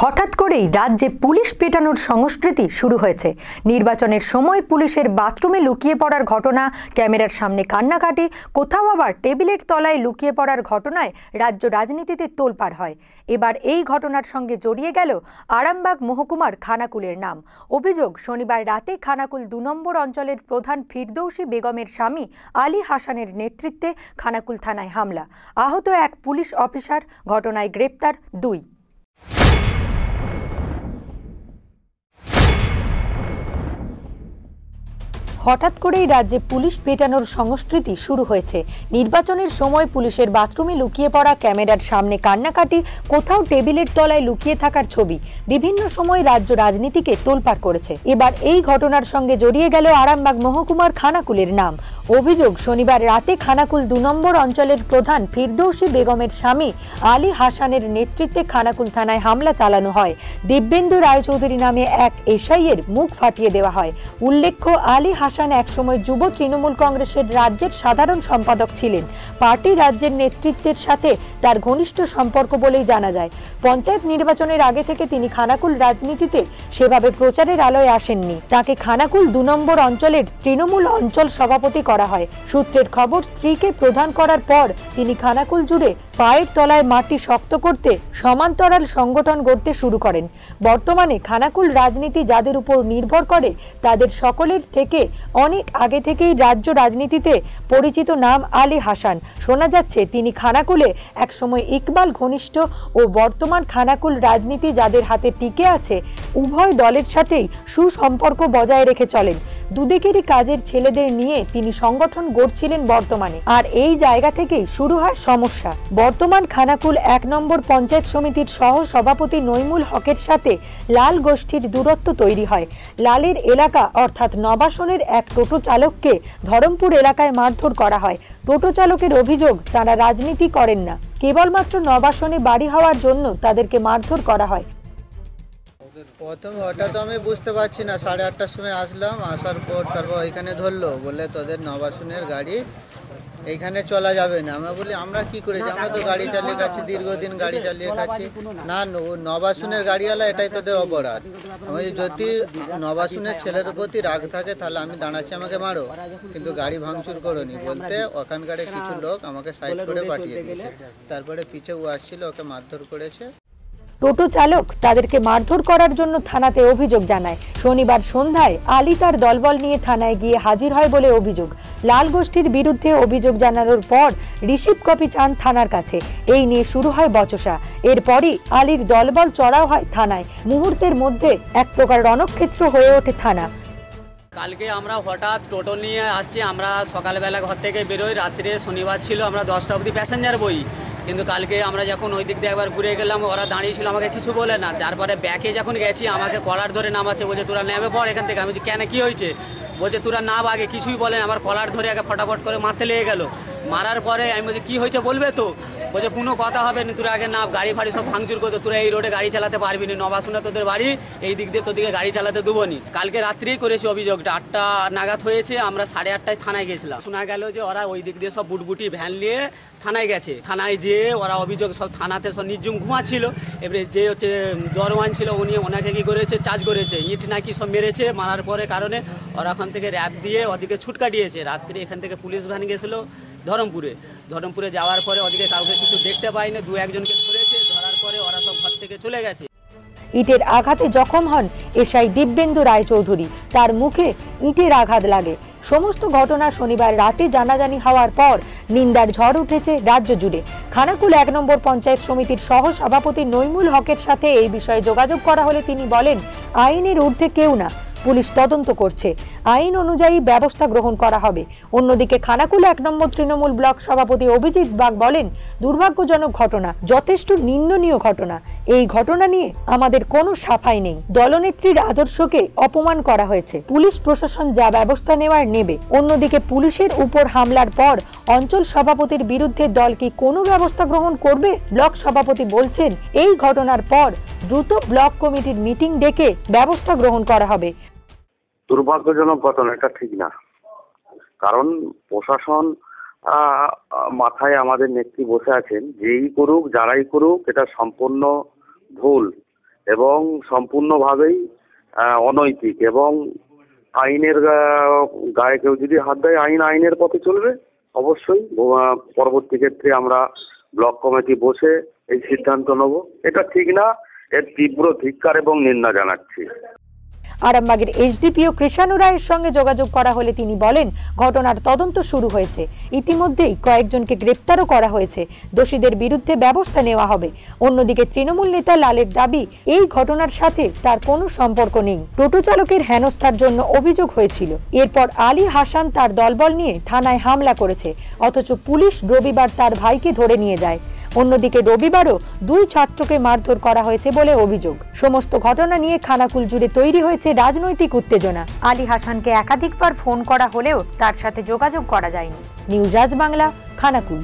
হঠাৎ করেই রাজ্যে পুলিশ পেটানোর সংস্কৃতি শুরু হয়েছে। নির্বাচনের সময় পুলিশের বাথরুমে লুকিয়ে পড়ার ঘটনা, ক্যামেরার সামনে কান্নাকাটি, কোথাও আবার টেবিলের তলায় লুকিয়ে পড়ার ঘটনায় রাজ্য রাজনীতিতে তোলপাড় হয়। এবার এই ঘটনার সঙ্গে জড়িয়ে গেল আরামবাগ মহকুমার খানাকুলের নাম। অভিযোগ, শনিবার রাতে খানাকুল দু নম্বর অঞ্চলের প্রধান ফিরদৌসী বেগমের স্বামী আলী হাসানের নেতৃত্বে খানাকুল থানায় হামলা। আহত এক পুলিশ অফিসার, ঘটনায় গ্রেপ্তার দুই। হঠাৎ করেই রাজ্যে পুলিশ পেটানোর সংস্কৃতি শুরু হয়েছে। নির্বাচনের সময় পুলিশের বাথরুমে লুকিয়ে পড়া ক্যামেরার সামনে কান্নাকাটি, কোথাও টেবিলের তলায় লুকিয়ে থাকার ছবি। বিভিন্ন সময় রাজ্য রাজনীতিকে তোলপাড় করেছে। এবার এই ঘটনার সঙ্গে জড়িয়ে গেল আরামবাগ মহকুমার খানাকুলের নাম। অভিযোগ, শনিবার রাতে খানাকুল দু নম্বর অঞ্চলের প্রধান ফিরদৌসী বেগমের স্বামী আলী হাসানের নেতৃত্বে খানাকুল থানায় হামলা চালানো হয়। দিব্যেন্দু রায়চৌধুরী নামে এক এসআইয়ের মুখ ফাটিয়ে দেওয়া হয়। উল্লেখ্য, আলী হাসান একসময় যুব তৃণমূল কংগ্রেসের রাজ্যের সাধারণ সম্পাদক ছিলেন। পার্টি রাজ্যের নেতৃত্বের সাথে তার ঘনিষ্ঠ সম্পর্ক বলেই জানা যায়। পঞ্চায়েত নির্বাচনের আগে থেকে তিনি খানাকুল রাজনীতিতে সেভাবে প্রচারের আলোয় আসেননি। তাকে খানাকুল দু নম্বর অঞ্চলের তৃণমূল অঞ্চল সভাপতি করা হয়। সূত্রের খবর, স্ত্রীকে প্রধান করার পর তিনি খানাকুল জুড়ে পায়ের তলায় মাটি শক্ত করতে সমান্তরাল সংগঠন গড়তে শুরু করেন। বর্তমানে খানাকুল রাজনীতি যাদের উপর নির্ভর করে, তাদের সকলের থেকে অনেক আগে থেকেই রাজ্য রাজনীতিতে পরিচিত নাম আলী হাসান। শোনা যাচ্ছে, তিনি খানাকুলে একসময় ইকবাল ঘনিষ্ঠ ও বর্তমান খানাকুল রাজনীতি যাদের হাতে টিকে আছে, উভয় দলের সাথেই সুসম্পর্ক বজায় রেখে চলেন। দুদিকেরই কাজের ছেলেদের নিয়ে তিনি সংগঠন গড়ছিলেন বর্তমানে। আর এই জায়গা থেকেই শুরু হয় সমস্যা। বর্তমান খানাকুল এক নম্বর পঞ্চায়েত সমিতির সহ সভাপতি নইমুল হকের সাথে লাল গোষ্ঠীর দূরত্ব তৈরি হয়। লালের এলাকা অর্থাৎ নবাসনের এক টোটো চালককে ধরমপুর এলাকায় মারধর করা হয়। টোটো চালকের অভিযোগ, তারা রাজনীতি করেন না। কেবলমাত্র নবাসনে বাড়ি হওয়ার জন্য তাদেরকে মারধর করা হয়। প্রথম ওটা তো আমি বুঝতে পারছি না, সাড়ে আটটার সময় আসলাম, আসার পর তারপর ওইখানে ধরলো, বললে তোদের নবাসনের গাড়ি এইখানে চলা যাবে না। আমরা বলি, আমরা কি করেছি আমরা তো গাড়ি চালিয়ে খাচ্ছি দীর্ঘদিন গাড়ি চালিয়ে খাচ্ছি ন- নবাসনের গাড়িওয়ালা, এটাই তোদের অপরাধ। আমি যদি নবাসনের ছেলের প্রতি রাগ থাকে, তাহলে আমি দাঁড়াচ্ছি, আমাকে মারো। কিন্তু গাড়ি ভাঙচুর করোনি। বলতে ওখানকার কিছু লোক আমাকে সাইড করে পাঠিয়ে দিয়েছে। তারপরে পিছে ও আসছিল, ওকে মারধর করেছে। টোটো চালক তাদেরকে মারধর করার জন্য থানাতে অভিযোগ জানায়। শনিবার সন্ধ্যায় আলী তার দলবল নিয়ে থানায় গিয়ে হাজির হয় বলে অভিযোগ। লাল গোষ্ঠীর বিরুদ্ধে অভিযোগ জানানোর পর রিসিভ কপি চান থানার কাছে। এই নিয়ে শুরু হয় বচসা। এরপরই আলীর দলবল চড়াও হয় থানায়। মুহূর্তের মধ্যে এক প্রকার রণক্ষেত্র হয়ে ওঠে থানা। কালকে আমরা হঠাৎ টোটো নিয়ে আসছি। আমরা সকালবেলা ঘর থেকে বেরোই। রাত্রে শনিবার ছিল। আমরা দশটা অবধি প্যাসেঞ্জার বই। কিন্তু কালকে আমরা যখন ওই দিক দিয়ে একবার ঘুরে গেলাম, ওরা দাঁড়িয়ে ছিল আমাকে কিছু বলে না। তারপরে ব্যাকে যখন গেছি, আমাকে কলার ধরে নামাচ্ছে, বলছে, তোরা নেমে পড় এখান থেকে। আমি কেন, কী হয়েছে? বলছে, তোরা না আগে কিছুই বলেন আমার কলার ধরে আগে ফটাফট করে মারতে লেগে গেল। মারার পরে আমি বলছি, কী হয়েছে বলবে তো? বলছে, কোনো কথা হবে না, তোরা আগে না গাড়ি ফাড়ি সব ভাঙচুর করতো তোরা এই রোডে গাড়ি চালাতে পারবি না, নবাসুনা তোদের বাড়ি, এই দিক দিয়ে তোদিকে গাড়ি চালাতে দেবো নি। কালকে রাত্রেই করেছি অভিযোগটা, আটটা নাগাদ হয়েছে, আমরা সাড়ে আটটায় থানায় গেছিলাম। শোনা গেল যে ওরা ওই দিক দিয়ে সব বুটবুটি, ভ্যান নিয়ে থানায় গেছে। থানায় যেয়ে ওরা অভিযোগ সব থানাতে সব নির্জুম ঘুমাচ্ছিল। এবারে যে হচ্ছে দরওয়ান ছিল, উনি ওনাকে কি করেছে, চার্জ করেছে, ইট নাকি সব মেরেছে, মারার পরে কারণে ওরা ওখান থেকে র্যাব দিয়ে ওদিকে ছুটকা দিয়েছে রাত্রে এখান থেকে পুলিশ ভ্যান গেছিল ধরমপুরে। ধরমপুরে যাওয়ার পরে ওদিকে কাউকে কিছু দেখতে পাইনি, দু একজনকে ধরেছে, ধরার পরে ওরা সব ঘর থেকে চলে গেছে। ইটের আঘাতে জখম হন এসআই দিব্যেন্দু রায়চৌধুরী। তার মুখে ইটের আঘাত লাগে। সমস্ত ঘটনা শনিবার রাতে জানাজানি হওয়ার পর নিন্দার ঝড় উঠেছে রাজ্য জুড়ে। খানাকুল এক নম্বর পঞ্চায়েত সমিতির সহ সভাপতি নইমুল হকের সাথে এই বিষয়ে যোগাযোগ করা হলে তিনি বলেন, আইনের ঊর্ধ্বে কেউ না। পুলিশ তদন্ত করছে। আইন অনুযায়ী ব্যবস্থা গ্রহণ করা হবে। অন্যদিকে খানাকুল এক নম্বর তৃণমূল ব্লক সভাপতি অভিজিৎ বাগ বলেন, দুর্ভাগ্যজনক ঘটনা, যথেষ্ট নিন্দনীয় ঘটনা। এই ঘটনা নিয়ে আমাদের কোনো সাফাই নেই। দলনেত্রীর আদর্শকে অপমান করা হয়েছে। পুলিশ প্রশাসন যা ব্যবস্থা নেওয়ার নেবে। অন্যদিকে পুলিশের উপর হামলার পর অঞ্চল সভাপতির বিরুদ্ধে দল কি কোনো ব্যবস্থা গ্রহণ করবে? ব্লক সভাপতি বলছেন, এই ঘটনার পর দ্রুত ব্লক কমিটির মিটিং ডেকে ব্যবস্থা গ্রহণ করা হবে। দুর্ভাগ্যজনক ঘটনা, এটা ঠিক না। কারণ প্রশাসন মাথায় আমাদের নেত্রী বসে আছেন, যেই করুক, যারাই করুক, এটা সম্পূর্ণ ভুল এবং সম্পূর্ণভাবেই অনৈতিক এবং আইনের গায়ে কেউ যদি হাত দেয়, আইন আইনের পথে চলবে, অবশ্যই পরবর্তী ক্ষেত্রে আমরা ব্লক কমিটি বসে এই সিদ্ধান্ত নেব। এটা ঠিক না, এর তীব্র ধিক্কার এবং নিন্দা জানাচ্ছি। আরামবাগের এইচডিপিও কৃষাণু রায়ের সঙ্গে যোগাযোগ করা হলে তিনি বলেন, ঘটনার তদন্ত শুরু হয়েছে। ইতিমধ্যেই কয়েকজনকে গ্রেপ্তারও করা হয়েছে। দোষীদের বিরুদ্ধে ব্যবস্থা নেওয়া হবে। অন্যদিকে তৃণমূল নেতা লালের দাবি, এই ঘটনার সাথে তার কোনো সম্পর্ক নেই। টোটো চালকের হেনস্থার জন্য অভিযোগ হয়েছিল। এরপর আলী হাসান তার দলবল নিয়ে থানায় হামলা করেছে। অথচ পুলিশ রবিবার তার ভাইকে ধরে নিয়ে যায়। অন্যদিকে রবিবারও দুই ছাত্রকে মারধর করা হয়েছে বলে অভিযোগ। সমস্ত ঘটনা নিয়ে খানাকুল জুড়ে তৈরি হয়েছে রাজনৈতিক উত্তেজনা। আলী হাসানকে একাধিকবার ফোন করা হলেও তার সাথে যোগাযোগ করা যায়নি। নিউজ রাজ বাংলা খানাকুল।